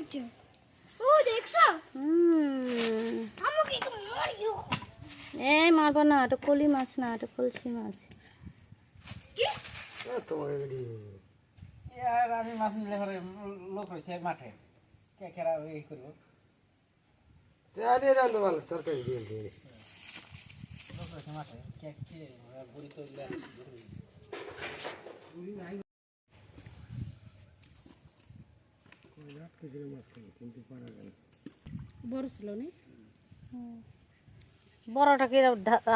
হচ্ছে ও দেখছ? হুম। আমাকে একটু মারিও? এ মারবো না এটা কলি মাছ না এটা কলসি মাছ। কি? তোমাকে আর আমি মাছ নিলে ঘরে লোক হয়েছে মাঠে। কে কেরা এই করব? আরে রান্ধো ভালো তরকারি দিয়ে দিয়ে লোক হয়েছে মাঠে। কে কে বুড়ি তৈরি বড় ছিল বড়টা কি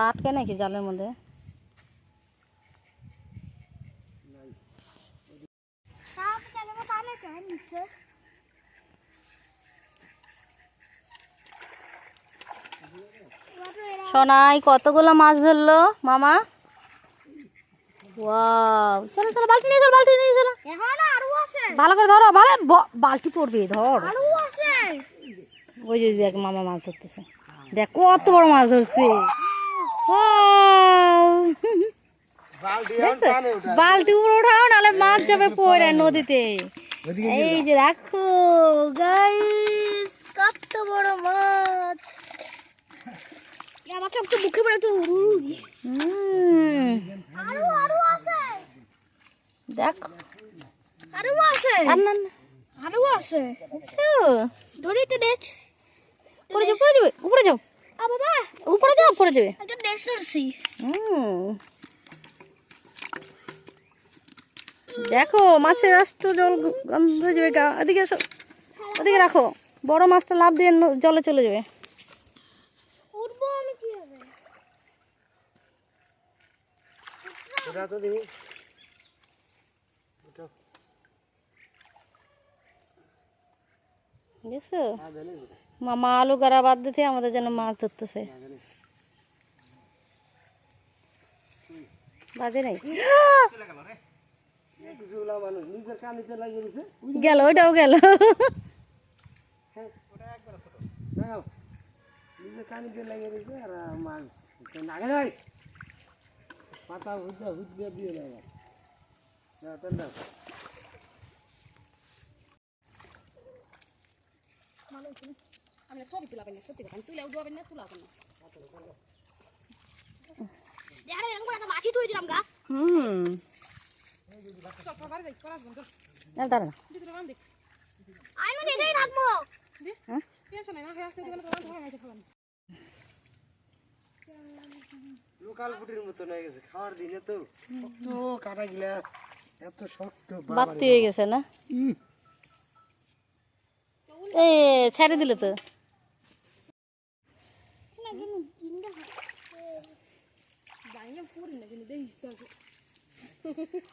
আটকে নাকি জালের মধ্যে? সোনাই, কতগুলো মাছ ধরলো, মামা? চলো চলো, বালতি নিয়ে চলো, বালতি নিয়ে চলো। ভালো করে ধরো ভালো বালতি পড়বে ধর। ওই যে দেখ মামা মাছ ধরতেছে। দেখ কত বড় মাছ ধরছে! বালতি উপরে উঠাও নাহলে মাছ যাবে পড়ে নদীতে। এই যে দেখো গাইস কত বড় মাছ। মুখে পড়ে তো আছে দেখো। আরও আছে। আর না না, আরও আছে। ধরিতে দেখ। পড়ে যাবে পড়ে যাবে উপরে যাও। আ বাবা। উপরে যাও পড়ে যাবে। এটা দেশরসি হুম। দেখো মাছের রাষ্ট্র জল গন্ধ হয়ে যাবে গা। এদিকে এসো। ওদিকে রাখো। বড় মাছটা লাভ দিয়ে জলে চলে যাবে। উঠবো আমি কি হবে ওটা তো দেখি দেখছ মামা আলু গাড়া বাদ দিতে আমাদের জন্য মাছ ধরতেছে। বাজে নাই? গেল ওইটাও গেল। দেখো নিজের কানিতে লাগিয়ে দিছে আর মাছ আগে যাই পাতা হুদা হুদা দিয়ে দেয় দাও তেল দাও দেখে এরকম একটা দিলাম গা। হুম। দাঁড়া। না। আমি মানে এটাই হ্যাঁ? লোকাল ফুটির মতন হয়ে গেছে খাওয়ার দিনে তো। কত কাটা গিলা এত শক্ত বাত্তি হয়ে গেছে না? এ ছেড়ে দিলে তো।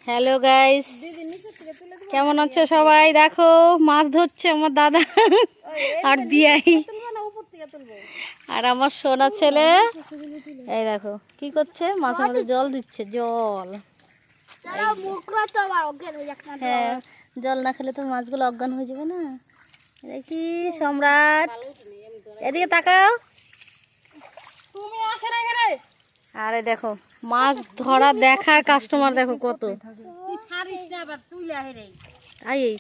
হ্যালো গাইস কেমন আছো সবাই? দেখো মাছ ধরছে আমার দাদা আর বিয়াই আর আমার সোনা ছেলে। এই দেখো কি করছে? মাছের মধ্যে জল দিচ্ছে জল। হ্যাঁ জল না খেলে তো মাছগুলো অজ্ঞান হয়ে যাবে না। দেখি সম্রাট। এদিকে তাকাও। তুমি আসে না এখানে। আরে দেখো মাছ ধরা দেখার কাস্টমার দেখো কত। তুই ছাড়িস না আবার তুই লাহে রে। আই এই